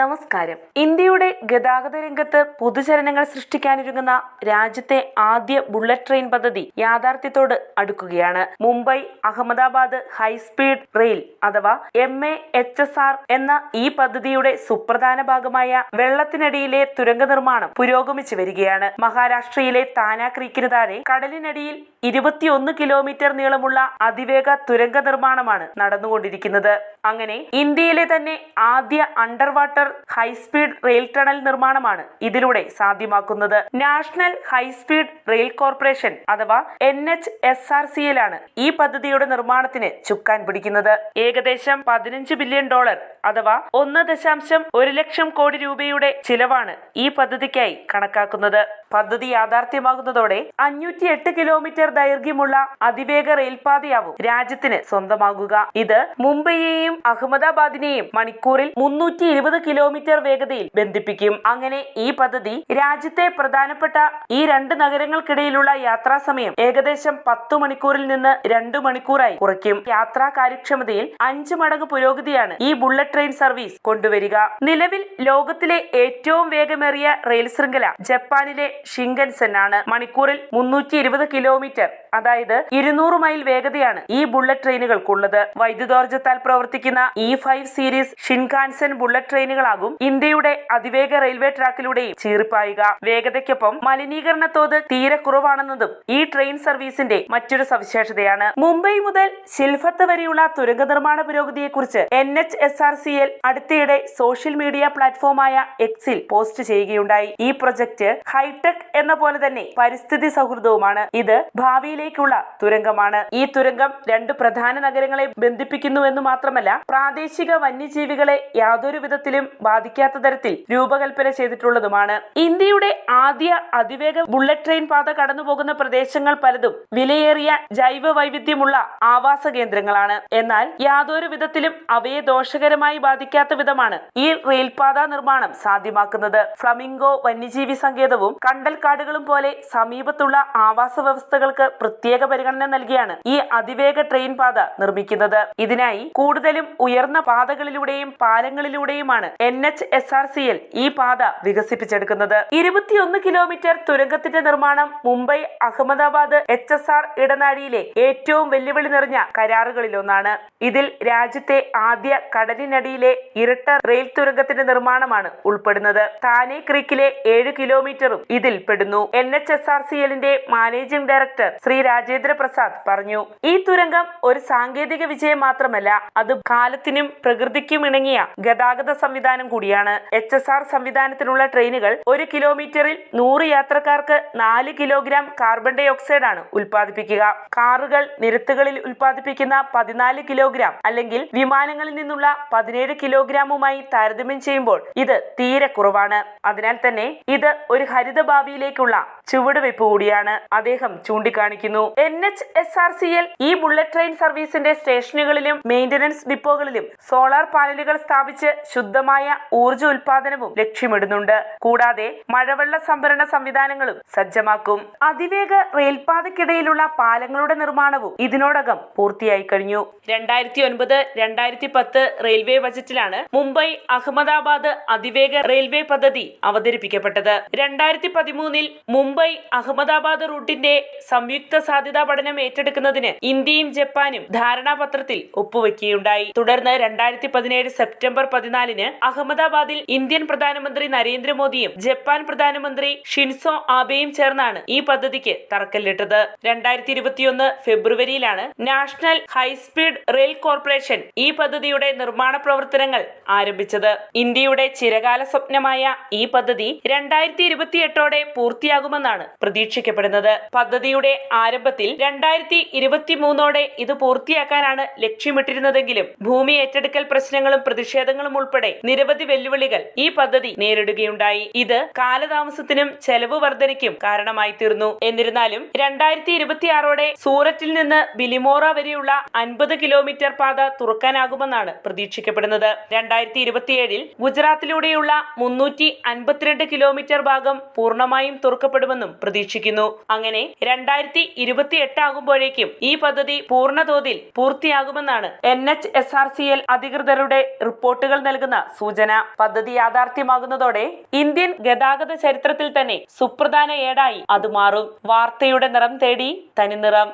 നമസ്കാരം. ഇന്ത്യയുടെ ഗതാഗത രംഗത്ത് പുതുചലനങ്ങൾ സൃഷ്ടിക്കാനൊരുങ്ങുന്ന രാജ്യത്തെ ആദ്യ ബുള്ളറ്റ് ട്രെയിൻ പദ്ധതി യാഥാർത്ഥ്യത്തോട് അടുക്കുകയാണ്. Mumbai Ahmedabad high speed rail അഥവാ M A H S R എന്ന ഈ പദ്ധതിയുടെ സുപ്രധാന ഭാഗമായ വെള്ളത്തിനടിയിലെ തുരങ്ക നിർമ്മാണം പുരോഗമിച്ചു വരികയാണ്. മഹാരാഷ്ട്രയിലെ താന ക്രീക്കിന് താഴെ കടലിനടിയിൽ ഇരുപത്തിയൊന്ന് കിലോമീറ്റർ നീളമുള്ള അതിവേഗ തുരങ്ക നിർമ്മാണമാണ് നടന്നുകൊണ്ടിരിക്കുന്നത്. അങ്ങനെ ഇന്ത്യയിലെ തന്നെ ആദ്യ under water high speed rail tunnel നിർമ്മാണമാണ് ഇതിലൂടെ സാധ്യമാക്കുന്നത്. National high speed rail corporation അഥവാ N H S R C ആണ് ഈ പദ്ധതിയുടെ നിർമ്മാണത്തിന് ചുക്കാൻ പിടിക്കുന്നത്. ഏകദേശം പതിനഞ്ച് ബില്യൺ ഡോളർ അഥവാ ഒന്ന് ദശാംശം ഒരു ലക്ഷം കോടി രൂപയുടെ ചിലവാണ് ഈ പദ്ധതിക്കായി കണക്കാക്കുന്നത്. പദ്ധതി യാഥാർത്ഥ്യമാകുന്നതോടെ അഞ്ഞൂറ്റി എട്ട് കിലോമീറ്റർ ദൈർഘ്യമുള്ള അതിവേഗ റെയിൽപാതയാവും രാജ്യത്തിന് സ്വന്തമാകുക. ഇത് മുംബൈയെയും അഹമ്മദാബാദിനെയും മണിക്കൂറിൽ മുന്നൂറ്റി കിലോമീറ്റർ വേഗതയിൽ ബന്ധിപ്പിക്കും. അങ്ങനെ ഈ പദ്ധതി രാജ്യത്തെ പ്രധാനപ്പെട്ട ഈ രണ്ട് നഗരങ്ങൾക്കിടയിലുള്ള യാത്രാ സമയം ഏകദേശം പത്തു മണിക്കൂറിൽ നിന്ന് രണ്ടു മണിക്കൂറായി കുറയ്ക്കും. യാത്രാ കാര്യക്ഷമതയിൽ അഞ്ച് മടങ്ങ് പുരോഗതിയാണ് ഈ ബുള്ളറ്റ് ട്രെയിൻ സർവീസ് കൊണ്ടുവരിക. നിലവിൽ ലോകത്തിലെ ഏറ്റവും വേഗമേറിയ റെയിൽ ശൃംഖല ജപ്പാനിലെ ഷിങ്കൻസൻ ആണ് മണിക്കൂറിൽ മുന്നൂറ്റി ഇരുപത് കിലോമീറ്റർ അതായത് ഇരുന്നൂറ് മൈൽ വേഗതയാണ് ഈ ബുള്ളറ്റ് ട്രെയിനുകൾക്കുള്ളത്. വൈദ്യുതോർജത്താൽ പ്രവർത്തിക്കുന്ന E five series Shinkansen bullet ട്രെയിനുകളാകും ഇന്ത്യയുടെ അതിവേഗ റെയിൽവേ ട്രാക്കിലൂടെയും ചീറിപ്പായുക. വേഗതയ്ക്കൊപ്പം മലിനീകരണ തോത് തീരെ കുറവാണെന്നതും ഈ ട്രെയിൻ സർവീസിന്റെ മറ്റൊരു സവിശേഷതയാണ്. മുംബൈ മുതൽ ശിൽഫത്ത് വരെയുള്ള തുരങ്ക നിർമ്മാണ പുരോഗതിയെക്കുറിച്ച് N H S R C L അടുത്തിടെ സോഷ്യൽ മീഡിയ പ്ലാറ്റ്ഫോമായ എക്സിൽ പോസ്റ്റ് ചെയ്യുകയുണ്ടായി. ഈ പ്രൊജക്ട് ഹൈടെക് എന്ന പോലെ തന്നെ പരിസ്ഥിതി സൗഹൃദവുമാണ്. ഇത് ഭാവിയിലേക്കുള്ള തുരങ്കമാണ്. ഈ തുരങ്കം രണ്ട് പ്രധാന നഗരങ്ങളെ ബന്ധിപ്പിക്കുന്നുവെന്ന് മാത്രമല്ല പ്രാദേശിക വന്യജീവികളെ യാതൊരു വിധത്തിലും ബാധിക്കാത്ത തരത്തിൽ രൂപകൽപ്പന ചെയ്തിട്ടുള്ളതുമാണ്. ഇന്ത്യയുടെ ആദ്യ അതിവേഗ ബുള്ളറ്റ് ട്രെയിൻ പാത കടന്നുപോകുന്ന പ്രദേശങ്ങൾ പലതും വിലയേറിയ ജൈവ വൈവിധ്യമുള്ള ആവാസ കേന്ദ്രങ്ങളാണ്. എന്നാൽ യാതൊരു വിധത്തിലും അവയെ ദോഷകരമായി ബാധിക്കാത്ത വിധമാണ് ഈ റെയിൽപാത നിർമ്മാണം സാധ്യമാക്കുന്നത്. ഫ്ലമിംഗോ വന്യജീവി സങ്കേതവും കണ്ടൽക്കാടുകളും പോലെ സമീപത്തുള്ള ആവാസ വ്യവസ്ഥകൾക്ക് പ്രത്യേക പരിഗണന നൽകിയാണ് ഈ അതിവേഗ ട്രെയിൻ പാത നിർമ്മിക്കുന്നത്. ഇതിനായി കൂടുതലും ഉയർന്ന പാതകളിലൂടെയും പാലങ്ങളിലൂടെയുമാണ് എൻ എച്ച് എസ് ആർ സിയിൽ ഈ പാത വികസിപ്പിച്ചെടുക്കുന്നത്. ഇരുപത്തിയൊന്ന് കിലോമീറ്റർ തുരങ്കത്തിന്റെ നിർമ്മാണം Mumbai Ahmedabad H S R ഇടനാഴിയിലെ ഏറ്റവും വെല്ലുവിളി നിറഞ്ഞ കരാറുകളിലൊന്നാണ്. ഇതിൽ രാജ്യത്തെ ആദ്യ കടലിനടിയിലെ ഇരട്ട റെയിൽ തുരങ്കത്തിന്റെ നിർമ്മാണമാണ് ഉൾപ്പെടുന്നത്. താനെ ക്രീക്കിലെ ഏഴ് കിലോമീറ്ററും ഇതിൽ പെടുന്നു. N H S R C എല്ലിന്റെ മാനേജിംഗ് ഡയറക്ടർ ശ്രീ രാജേന്ദ്ര പ്രസാദ് പറഞ്ഞു ഈ തുരങ്കം ഒരു സാങ്കേതിക വിജയം മാത്രമല്ല അത് കാലത്തിനും പ്രകൃതിക്കും ഇണങ്ങിയ ഗതാഗത സംവിധാനം കൂടിയാണ്. എച്ച് എസ് ആർ സംവിധാനത്തിനുള്ള ട്രെയിനുകൾ ഒരു കിലോമീറ്ററിൽ നൂറ് യാത്രക്കാർക്ക് നാല് കിലോഗ്രാം കാർബൺ ഡൈ ഓക്സൈഡ് ആണ് ഉൽപ്പാദിപ്പിക്കുക. കാറുകൾ നിരത്തുകളിൽ ഉൽപ്പാദിപ്പിക്കുന്ന പതിനാല് കിലോഗ്രാം അല്ലെങ്കിൽ വിമാനങ്ങളിൽ നിന്നുള്ള പതിനേഴ് കിലോഗ്രാമുമായി താരതമ്യം ചെയ്യുമ്പോൾ ഇത് തീരെ കുറവാണ്. അതിനാൽ തന്നെ ഇത് ഒരു ഹരിത ഭാവിയിലേക്കുള്ള ചുവടുവയ്പ് കൂടിയാണ്. അദ്ദേഹം ചൂണ്ടിക്കാണിക്കുന്നു. N H S R C L ഈ ബുള്ളറ്റ് ട്രെയിൻ സർവീസിന്റെ സ്റ്റേഷനുകളിലും മെയിന്റനൻസ് ഡിപ്പോകളിലും സോളാർ പാനലുകൾ സ്ഥാപിച്ച് ശുദ്ധമായ ഊർജ ഉൽപാദനവും ലക്ഷ്യമിടുന്നുണ്ട്. കൂടാതെ മഴവെള്ള സംഭരണ സംവിധാനങ്ങളും സജ്ജമാക്കും. അതിവേഗ റെയിൽപാതയ്ക്കിടയിലുള്ള പാലങ്ങളുടെ നിർമ്മാണവും ഇതിനോടകം പൂർത്തിയായി കഴിഞ്ഞു. രണ്ടായിരത്തി ഒൻപത് രണ്ടായിരത്തി പത്ത് റെയിൽവേ ബജറ്റിലാണ് മുംബൈ അഹമ്മദാബാദ് അതിവേഗ റെയിൽവേ പദ്ധതി അവതരിപ്പിക്കപ്പെട്ടത്. രണ്ടായിരത്തി പതിമൂന്നിൽ മുംബൈ അഹമ്മദാബാദ് റൂട്ടിന്റെ സംയുക്ത സാധ്യതാ പഠനം ഏറ്റെടുക്കുന്നതിന് ഇന്ത്യയും ജപ്പാനും ധാരണാപത്രത്തിൽ ഒപ്പുവെക്കുകയുണ്ടായി. തുടർന്ന് രണ്ടായിരത്തി പതിനേഴ് സെപ്റ്റംബർ പതിനാലിന് അഹമ്മദാബാദിൽ ഇന്ത്യൻ പ്രധാനമന്ത്രി നരേന്ദ്രമോദിയും ജപ്പാൻ പ്രധാനമന്ത്രി ഷിൻസോ ആബെയും ചേർന്നാണ് ഈ പദ്ധതിക്ക് തറക്കല്ലിട്ടത്. രണ്ടായിരത്തി ഇരുപത്തിയൊന്ന് ഫെബ്രുവരിയിലാണ് national high speed rail corporation ഈ പദ്ധതിയുടെ നിർമ്മാണ പ്രവർത്തനങ്ങൾ ആരംഭിച്ചത്. ഇന്ത്യയുടെ ചിരകാല സ്വപ്നമായ ഈ പദ്ധതി രണ്ടായിരത്തി ഇരുപത്തിയെട്ടോടെ പൂർത്തിയാകുമെന്നാണ് പ്രതീക്ഷിക്കപ്പെടുന്നത്. പദ്ധതിയുടെ ആരംഭത്തിൽ രണ്ടായിരത്തി ഇരുപത്തി മൂന്നോടെ ഇത് പൂർത്തിയാക്കാനാണ് ലക്ഷ്യമിട്ടിരുന്നതെങ്കിലും ഭൂമി ഏറ്റെടുക്കൽ പ്രശ്നങ്ങളും പ്രതിഷേധങ്ങളും ഉൾപ്പെടെ നിരവധി വെല്ലുവിളികൾ ഈ പദ്ധതി നേരിടുകയുണ്ടായി. ഇത് കാലതാമസത്തിനും ചെലവ് വർധനയ്ക്കും കാരണമായി തീർന്നു. എന്നിരുന്നാലും രണ്ടായിരത്തി ഇരുപത്തിയാറോടെ സൂററ്റിൽ നിന്ന് ബിലിമോറ വരെയുള്ള അൻപത് കിലോമീറ്റർ പാത തുറക്കാനാകുമെന്നാണ് പ്രതീക്ഷിക്കപ്പെടുന്നത്. രണ്ടായിരത്തി ഇരുപത്തിയേഴിൽ ഗുജറാത്തിലൂടെയുള്ള മുന്നൂറ്റി അൻപത്തിരണ്ട് കിലോമീറ്റർ ഭാഗം പൂർണമായും തുറക്കപ്പെടുമെന്നും പ്രതീക്ഷിക്കുന്നു. അങ്ങനെ രണ്ടായിരത്തി ഇരുപത്തി എട്ടാകുമ്പോഴേക്കും ഈ പദ്ധതി പൂർണതോതിൽ പൂർത്തിയാകുമെന്നാണ് N H S R C L അധികൃതരുടെ റിപ്പോർട്ടുകൾ നൽകുന്ന സൂചന. പദ്ധതി യാഥാർത്ഥ്യമാകുന്നതോടെ ഇന്ത്യൻ ഗതാഗത ചരിത്രത്തിൽ തന്നെ സുപ്രധാന ഏടായി അത് മാറും. വാർത്തയുടെ നിറം തേടി തനിനിറം